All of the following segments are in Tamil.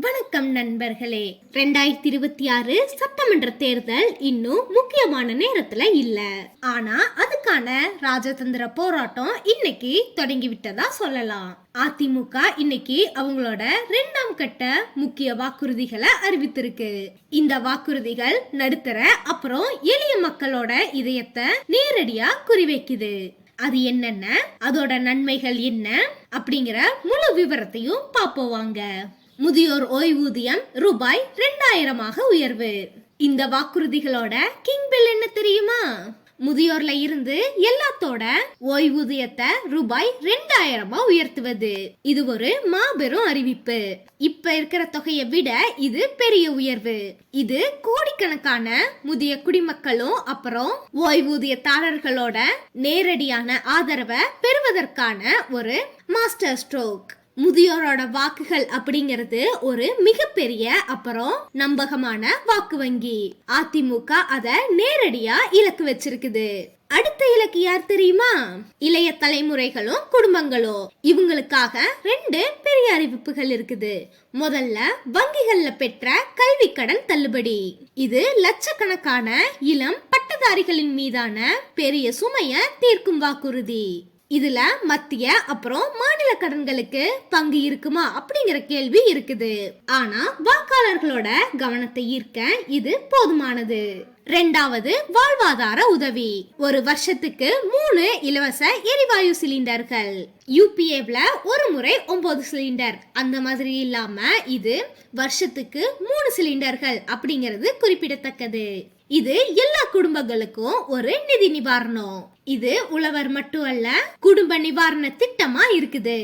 வணக்கம் நண்பர்களே. ரெண்டாயிரத்தி இருபத்தி ஆறு சட்டமன்ற தேர்தல் இன்னும் முக்கியமான நேரத்துல இல்ல. ஆனா அதுக்கான ராஜதந்திர போராட்டம் இன்னைக்கு தொடங்கி விட்டதா சொல்லலாம். அதிமுக இன்னைக்கு அவங்களோட ரெண்டாம் கட்ட முக்கிய வாக்குறுதிகளை அறிவித்திருக்கு. இந்த வாக்குறுதிகள் நடுத்தர அப்புறம் எளிய மக்களோட இதயத்தை நேரடியா குறிவைக்குது. அது என்னென்ன? அதோட நன்மைகள் என்ன? அப்படிங்கிற முழு விவரத்தையும் பார்ப்போம் வாங்க. முதியோர் ஓய்வூதியம் ரூபாய் ரெண்டாயிரமாக உயர்வு. இந்த வாக்குறுதிகளோட கிங் பில் என்ன தெரியுமா? முதியோர்ல இருந்து எல்லாத்தோட ஓய்வூதியத்தை ரூபாய் ரெண்டாயிரமா உயர்த்துவது. இது ஒரு மாபெரும் அறிவிப்பு. இப்ப இருக்கிற தொகையை விட இது பெரிய உயர்வு. இது கோடிக்கணக்கான முதிய குடிமக்களும் அப்புறம் ஓய்வூதியதாரர்களோட நேரடியான ஆதரவை பெறுவதற்கான ஒரு மாஸ்டர் ஸ்ட்ரோக். முதியோரோட வாக்குகள் அப்படிங்கிறது ஒரு மிகப்பெரிய அப்புறம் நம்பகமான வாக்கு வங்கி. அதிமுக அத நேரடியா இலக்கு வச்சிருக்குது. அடுத்த இலக்கு யார் தெரியுமா? இளைய தலைமுறைகளும் குடும்பங்களும். இவங்களுக்காக ரெண்டு பெரிய அறிவிப்புகள் இருக்குது. முதல்ல வங்கிகள்ல பெற்ற கல்வி கடன் தள்ளுபடி. இது லட்சக்கணக்கான இளம் பட்டதாரிகளின் மீதான பெரிய சுமைய தீர்க்கும் வாக்குறுதி. இதுல மத்திய அப்புறம் மாநில கடன்களுக்கு பங்கு இருக்குமா அப்படிங்கிற கேள்வி இருக்குது. ஆனா வாக்காளர்களோட கவனத்தை ஈர்க்க இது போதுமானது. ரெண்டாவது வாழ்வாதார உதவி. ஒரு வருஷத்துக்கு மூணு இலவச எரிவாயு சிலிண்டர்கள். யூபிஏல ஒரு முறை ஒன்பது சிலிண்டர். அந்த மாதிரி இல்லாம இது வருஷத்துக்கு மூணு சிலிண்டர்கள் அப்படிங்கிறது குறிப்பிடத்தக்கது. இது எல்லா குடும்பங்களுக்கும் ஒரு நிதி நிவாரணம். இது உழவர் மட்டும் அல்ல குடும்ப நிவாரண திட்டமா இருக்குது.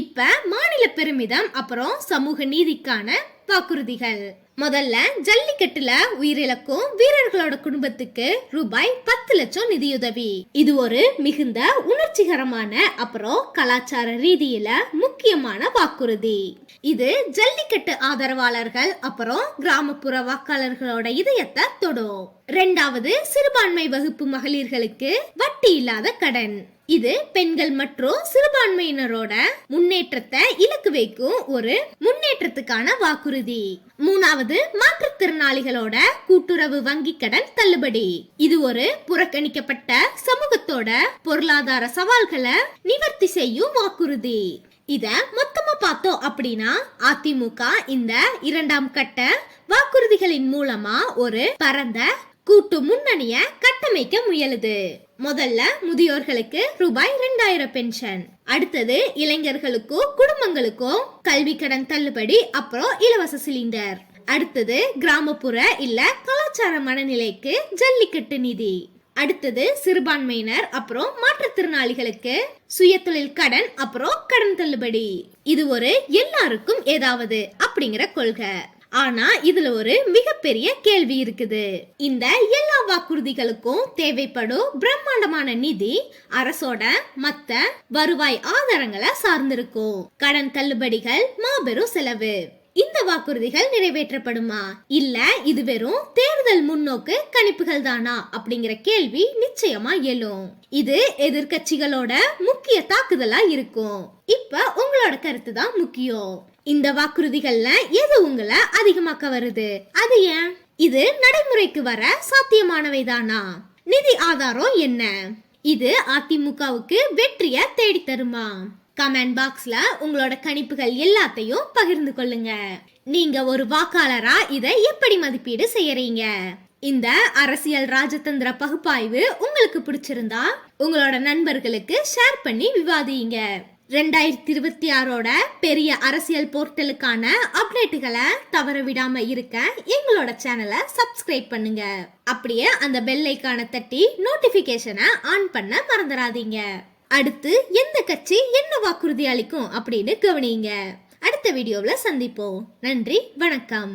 இப்ப மாநில பெருமிதம் அப்புறம் சமூக நீதிக்கான வாக்குறுதிகள். முதல்ல ஜல்லிக்கட்டுல உயிரிழக்கும் வீரர்களோட குடும்பத்துக்கு ரூபாய் பத்து லட்சம் நிதியுதவி. இது ஒரு மிகுந்த உணர்ச்சிகரமான அப்புறம் கலாச்சார ரீதியில முக்கியமான வாக்குறுதி. இது ஜல்லிக்கட்டு ஆதரவாளர்கள் அப்புறம் கிராமப்புற வாக்காளர்களோட இதயத்தை தொடும். ரெண்டாவது சிறுபான்மை வகுப்பு மகளிர்களுக்கு வட்டி இல்லாத கடன். இது பெண்கள் மற்றும் சிறுபான்மையினரோட முன்னேற்றத்தை இலக்கு வைக்கும் ஒரு முன்னேற்றத்துக்கான வாக்குறுதி. மூணாவது மாற்றுத்திறனாளிகளோட கூட்டுறவு வங்கி கடன் தள்ளுபடி. இது ஒரு புறக்கணிக்கப்பட்ட சமூகத்தோட பொருளாதார சவால்களை நிவர்த்தி செய்யும் வாக்குறுதி. இத மொத்தமா பார்த்தோம் அப்படின்னா அதிமுக இந்த இரண்டாம் கட்ட வாக்குறுதிகளின் மூலமா ஒரு பரந்த கூட்டு முன்னணிய கட்டமைக்க முயலுது. முதல்ல முதியோர்களுக்கு ரூபாய் ரெண்டாயிரம் பென்ஷன். அடுத்தது இளைஞர்களுக்கும் குடும்பங்களுக்கும் கல்வி கடன் தள்ளுபடி அப்புறம் இலவச சிலிண்டர். அடுத்தது கிராமப்புற இல்ல கலாச்சார மனநிலைக்கு ஜல்லிக்கட்டு நிதி. அடுத்தது சிறுபான்மையினர் அப்புறம் மாற்றுத்திறனாளிகளுக்கு சுயதொழில் கடன் அப்புறம் கடன் தள்ளுபடி. இது ஒரு எல்லாருக்கும் ஏதாவது அப்படிங்கிற கொள்கை. ஆனா இதுல ஒரு மிகப்பெரிய கேள்வி இருக்குது. இந்த எல்லா வாக்குறுதிகளுக்கும் தேவைப்படும் பிரம்மாண்டமான நிதி அரசோட மத்த வருவாய் ஆதாரங்களை சார்ந்திருக்கும். கடன் தள்ளுபடிகள் மாபெரும் செலவு. இந்த வாக்குறுதிகள் நிறைவேற்றப்படுமா? இல்ல இது வெறும் தேர்தல் முன்னோக்கு கணிப்புகள் தானா அப்படிங்கிற கேள்வி நிச்சயமா எழும். இது எதிர்கட்சிகளோட முக்கிய தாக்குதலா இருக்கும். இப்ப உங்களோட கருத்து தான் முக்கியம். இந்த வாக்குறுதிகள்ல எது உங்களை அதிகமாக்க வருது? அது ஏன்? இது நடைமுறைக்கு வர சாத்தியமானவை தானா நிதி ஆதாரம் என்ன? இது அதிமுகவுக்கு வெற்றிய தேடி தருமா? கமெண்ட் பாக்ஸ்ல உங்களோட கணிப்புகள் எல்லாத்தையும் பகிர்ந்து கொள்ளுங்க. நீங்க ஒரு வாக்காளரா இதை எப்படி மதிப்பீடு செய்யறீங்க? இந்த அரசியல் ராஜதந்திர பகுப்பாய்வு உங்களுக்கு பிடிச்சிருந்தா உங்களோட நண்பர்களுக்கு ஷேர் பண்ணி விவாதிங்க ரெண்டாயிரத்தி இருபத்தி ஆறோட பெரிய அரசியல் போர்ட்டலுக்கான அப்டேட்டுகளை தவற விடாம இருக்க எங்களோட சேனலை சப்ஸ்கிரைப் பண்ணுங்க. அப்படியே அந்த பெல்லைக்கான தட்டி நோட்டிபிகேஷனை ஆன் பண்ண மறந்துடாதீங்க அடுத்து எந்த கட்சி வாக்குறுதி அளிக்கும் அப்படின்னு கவனிங்க அடுத்த வீடியோவில் சந்திப்போம். நன்றி வணக்கம்.